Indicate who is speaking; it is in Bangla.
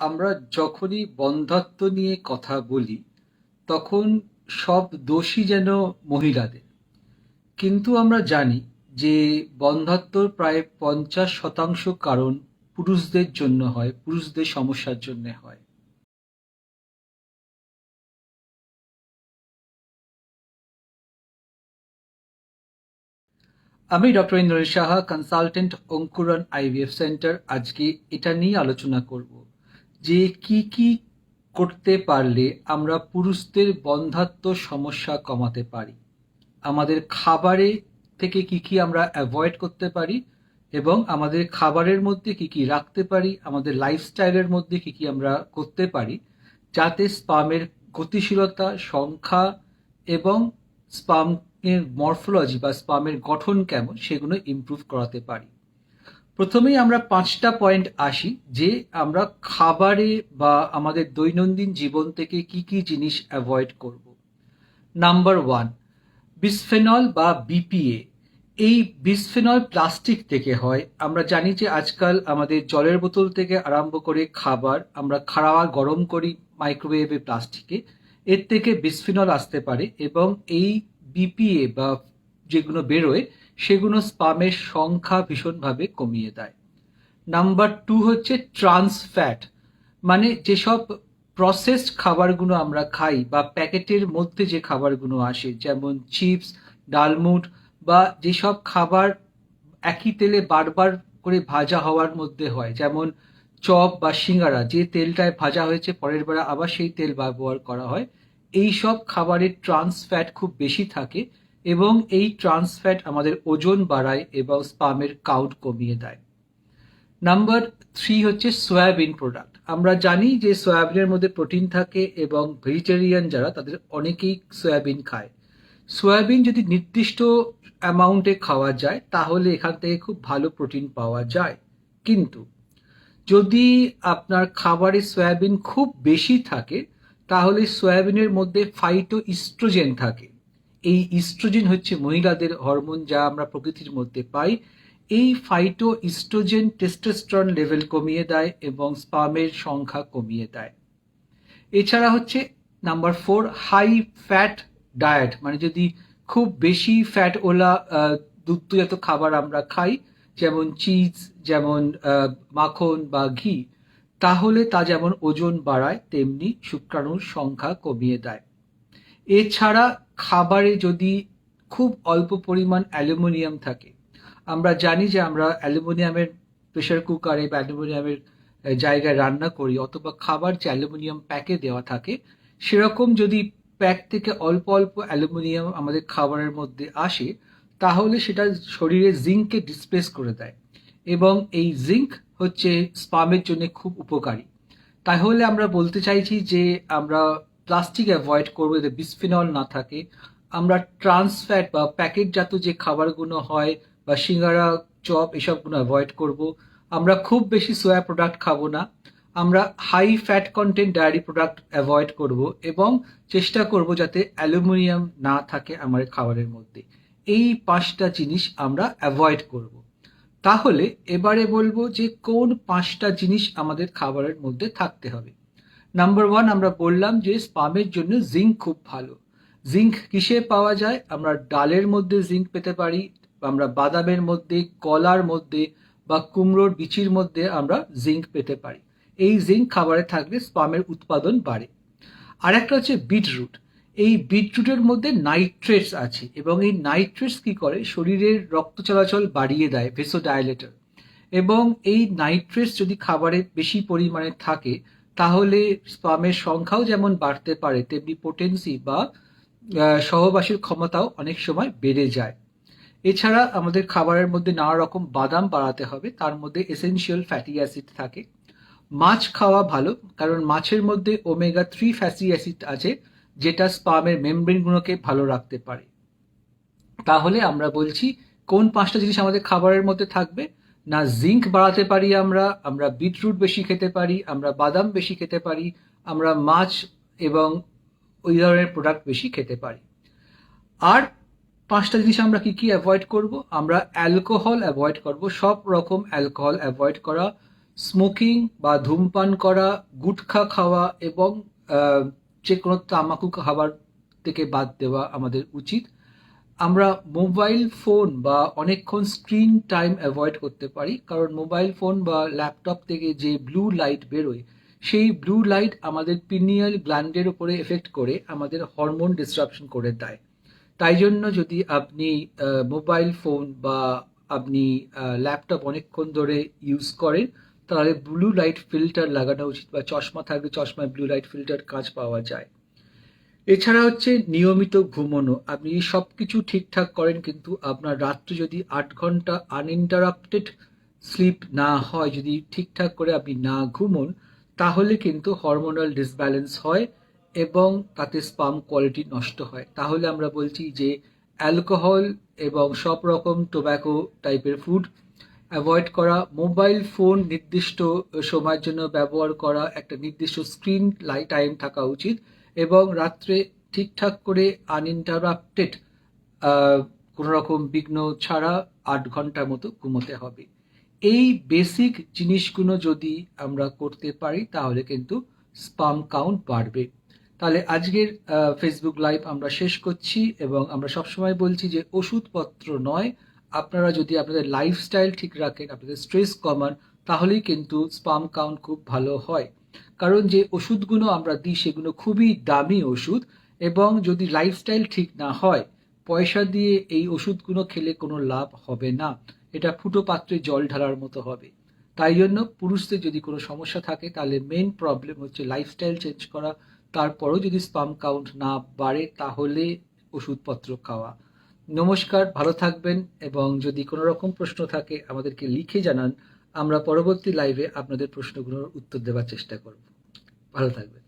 Speaker 1: আমরা যখনই বন্ধাত্ব নিয়ে কথা বলি, তখন সব দোষী যেন মহিলাদের। কিন্তু আমরা জানি যে বন্ধাত্বর প্রায় পঞ্চাশ শতাংশ কারণ পুরুষদের জন্য হয়, পুরুষদের সমস্যার জন্য হয়। আমি doctor Indresh Saha, consultant Ankuran IVF centre. আজকে এটা নিয়ে আলোচনা করব। যে কি কি করতে পারলে আমরা পুরুষদের বন্ধাত্ম সমস্যা কমাতে পারি? আমাদের খাবারে থেকে কি কি আমরা অ্যাভয়েড করতে পারি? এবং আমাদের খাবারের মধ্যে কি কি রাখতে পারি? আমাদের লাইফস্টাইলের মধ্যে কি কি আমরা করতে পারি? যাতে স্পামের গতিশীলতা, সংখ্যা এবং স্পামের মরফোলজি বা স্পামের গঠন কেমন সেগুলো ইমপ্রুভ করাতে পারি। প্রথমেই আমরা পাঁচটা পয়েন্ট আসি, যে আমরা খাবারে বা আমাদের দৈনন্দিন জীবন থেকে কি কি জিনিস অ্যাভয়েড করব। নাম্বার ওয়ান বিসফেনল বা বিপিএ এই বিসফেনল প্লাস্টিক থেকে হয়, আমরা জানি যে আজকাল আমাদের জলের বোতল থেকে আরম্ভ করে খাবার আমরা খাওয়া গরম করি মাইক্রোওয়েভে প্লাস্টিকে এর থেকে বিসফিনল আসতে পারে এবং এই বিপিএ বা যেগুলো বেরোয়, সেগুলো স্পামের সংখ্যা ভীষণভাবে কমিয়ে দেয়। নাম্বার টু হচ্ছে ট্রান্স ফ্যাট মানে যেসব প্রসেসড খাবারগুলো আমরা খাই বা প্যাকেটের মধ্যে যে খাবারগুলো আসে, যেমন চিপস ডালমুট বা যেসব খাবার একই তেলে বারবার করে ভাজা হওয়ার মধ্যে হয়, যেমন চপ বা সিঙ্গারা, যে তেলটায় ভাজা হয়েছে পরের বেলা আবার সেই তেল ব্যবহার করা হয়। এই সব খাবারের ট্রান্স ফ্যাট খুব বেশি থাকে এবং এই ট্রান্স ফ্যাট আমাদের ওজন বাড়ায় এবং স্পামের কাউন্ট কমিয়ে দেয়। নাম্বার থ্রি হচ্ছে সয়াবিন প্রোডাক্ট আমরা জানি যে সয়াবিনের মধ্যে প্রোটিন থাকে এবং ভেজিটেরিয়ান যারা, তাদের অনেকেই সয়াবিন খায়। সয়াবিন যদি নির্দিষ্ট অ্যামাউন্টে খাওয়া যায়, তাহলে এখান থেকে খুব ভালো প্রোটিন পাওয়া যায়। কিন্তু যদি আপনার খাবারে সয়াবিন খুব বেশি থাকে, তাহলে সয়াবিনের মধ্যে ফাইটো ইস্ট্রোজেন থাকে। এই ইস্ট্রোজেন হচ্ছে মহিলাদের হরমোন যা আমরা প্রকৃতির মধ্যে পাই। এই ফাইটো ইস্ট্রোজেন টেস্টোস্টেরন লেভেল কমিয়ে দেয় এবং স্পামের সংখ্যা কমিয়ে দেয়। এছাড়া হচ্ছে number four high fat diet মানে যদি খুব বেশি ফ্যাট ওলা দুগ্ধজাত খাবার আমরা খাই, যেমন চিজ যেমন মাখন বা ঘি, তাহলে তা যেমন ওজন বাড়ায়, তেমনি শুক্রাণুর সংখ্যা কমিয়ে দেয়। এছাড়া খাবারে যদি খুব অল্প পরিমাণ অ্যালুমিনিয়াম থাকে, আমরা জানি যে আমরা অ্যালুমিনিয়ামের প্রেশার কুকারে বা অ্যালুমিনিয়ামের জায়গায় রান্না করি অথবা খাবার যে অ্যালুমিনিয়াম প্যাকে দেওয়া থাকে, সেরকম যদি প্যাক থেকে অল্প অল্প অ্যালুমিনিয়াম আমাদের খাবারের মধ্যে আসে, তাহলে সেটা শরীরে জিঙ্ককে ডিসপ্লেস করে দেয় এবং এই জিঙ্ক হচ্ছে স্পামের জন্য খুব উপকারী। তাহলে আমরা বলতে চাইছি যে আমরা প্লাস্টিক অ্যাভয়েড করব যাতে বিসফিনল না থাকে। আমরা ট্রান্সফ্যাট বা প্যাকেটজাত যে খাবারগুলো হয় বা সিঙ্গারা, চপ এসবগুলো অ্যাভয়েড করব। আমরা খুব বেশি সোয়া প্রোডাক্ট খাব না। আমরা high fat content dairy product avoid করব এবং চেষ্টা করব যাতে অ্যালুমিনিয়াম না থাকে আমার খাবারের মধ্যে। এই পাঁচটা জিনিস আমরা অ্যাভয়েড করব। তাহলে এবারে বলব যে কোন পাঁচটা জিনিস আমাদের খাবারের মধ্যে থাকতে হবে। নাম্বার ওয়ান আমরা বললাম যে স্পামের জন্য জিঙ্ক খুব ভালো। জিঙ্ক কিসে পাওয়া যায়? আমরা ডালের মধ্যে জিঙ্ক পেতে পারি, আমরা বাদামের মধ্যে, কলার মধ্যে বা কুমড়োর বিচির মধ্যে আমরা জিঙ্ক পেতে পারি। এই জিঙ্ক খাবারে থাকলে স্পামের উৎপাদন বাড়ে। আর একটা হচ্ছে বিটরুট এই বিটরুটের মধ্যে নাইট্রেটস আছে এবং এই নাইট্রেটস কি করে? শরীরের রক্ত চলাচল বাড়িয়ে দেয় ভেসোডাইলেটর এবং এই নাইট্রেটস যদি খাবারে বেশি পরিমাণে থাকে তাহলে স্পামের সংখ্যাও যেমন বাড়তে পারে, তেমনি পোটেন্সি বা সহবাসীর ক্ষমতাও অনেক সময় বেড়ে যায়। এছাড়া আমাদের খাবারের মধ্যে নানা রকম বাদাম বাড়াতে হবে, তার মধ্যে এসেনশিয়াল ফ্যাটি অ্যাসিড থাকে। মাছ খাওয়া ভালো, কারণ মাছের মধ্যে ওমেগা থ্রি ফ্যাটি অ্যাসিড আছে, যেটা স্পামের মেমব্রেনগুলোকে ভালো রাখতে পারে। তাহলে আমরা বলছি, কোন পাঁচটা জিনিস আমাদের খাবারের মধ্যে থাকবে? না জিঙ্ক বাড়াতে পারি আমরা আমরা বিটরুট বেশি খেতে পারি, আমরা বাদাম বেশি খেতে পারি, আমরা মাছ এবং ওই ধরনের প্রোডাক্ট বেশি খেতে পারি। আর পাঁচটা জিনিস আমরা কি কি অ্যাভয়েড করব? আমরা অ্যালকোহল অ্যাভয়েড করব। সব রকম অ্যালকোহল অ্যাভয়েড করা স্মোকিং বা ধূমপান করা, গুটখা খাওয়া এবং যে কোনো তামাকু খাবার থেকে বাদ দেওয়া আমাদের উচিত। আমরা মোবাইল ফোন বা অনেকক্ষণ স্ক্রিন টাইম অ্যাভয়েড করতে পারি, কারণ মোবাইল ফোন বা ল্যাপটপ থেকে যে ব্লু লাইট বেরোয়, সেই ব্লু লাইট আমাদের পিনিয়াল গ্ল্যান্ডের উপরে এফেক্ট করে, আমাদের হরমোন ডিসরাপশন করে দেয়। তাই জন্য যদি আপনি মোবাইল ফোন বা আপনি ল্যাপটপ অনেকক্ষণ ধরে ইউজ করেন, তাহলে ব্লু লাইট ফিল্টার লাগানো উচিত বা চশমা থাকলে চশমায় ব্লু লাইট ফিল্টার কাজ পাওয়া যায়। এছাড়া হচ্ছে নিয়মিত ঘুমানো। আপনি সব কিছু ঠিকঠাক করেন, কিন্তু আপনার রাত্রে যদি আট ঘণ্টা আনইন্টারাপ্টেড স্লিপ না হয়, যদি ঠিকঠাক করে আপনি না ঘুমোন, তাহলে কিন্তু হরমোনাল ডিসব্যালেন্স হয় এবং তাতে স্পাম কোয়ালিটি নষ্ট হয়। তাহলে আমরা বলছি যে অ্যালকোহল এবং সব রকম টোব্যাকো টাইপের ফুড অ্যাভয়েড করা মোবাইল ফোন নির্দিষ্ট সময়ের জন্য ব্যবহার করা, একটা নির্দিষ্ট স্ক্রিন লাইট টাইম থাকা উচিত। এবং রাত্রে ঠিকঠাক করে আনইন্টারাপ্টেড কোনো রকম বিঘ্ন ছাড়া আট ঘণ্টার মতো ঘুমোতে হবে। এই বেসিক জিনিসগুলো যদি আমরা করতে পারি, তাহলে কিন্তু স্পাম কাউন্ট বাড়বে। তাহলে আজকের ফেসবুক লাইভ আমরা শেষ করছি এবং আমরা সবসময় বলছি যে ওষুধপত্র নয়। আপনারা যদি আপনাদের লাইফস্টাইল ঠিক রাখেন, আপনাদের স্ট্রেস কমান তাহলেই কিন্তু স্পাম কাউন্ট খুব ভালো হয়। কারণ যে ওষুধগুলো আমরা দিই, সেগুলো খুবই দামি ওষুধ এবং যদি লাইফস্টাইল ঠিক না হয়, পয়সা দিয়ে এই ওষুধগুলো খেলে কোনো লাভ হবে না। এটা ফুটো পাত্রে জল ঢালার মতো হবে। তাই জন্য পুরুষদের যদি কোনো সমস্যা থাকে, তাহলে মেন প্রবলেম হচ্ছে লাইফস্টাইল চেঞ্জ করা। তারপরও যদি স্পাম কাউন্ট না বাড়ে, তাহলে ওষুধপত্র খাওয়া। নমস্কার, ভালো থাকবেন এবং যদি কোনো রকম প্রশ্ন থাকে, আমাদেরকে লিখে জানান। আমরা পরবর্তী লাইভে আপনাদের প্রশ্নগুলোর উত্তর দেওয়ার চেষ্টা করব। ভালো থাকবেন।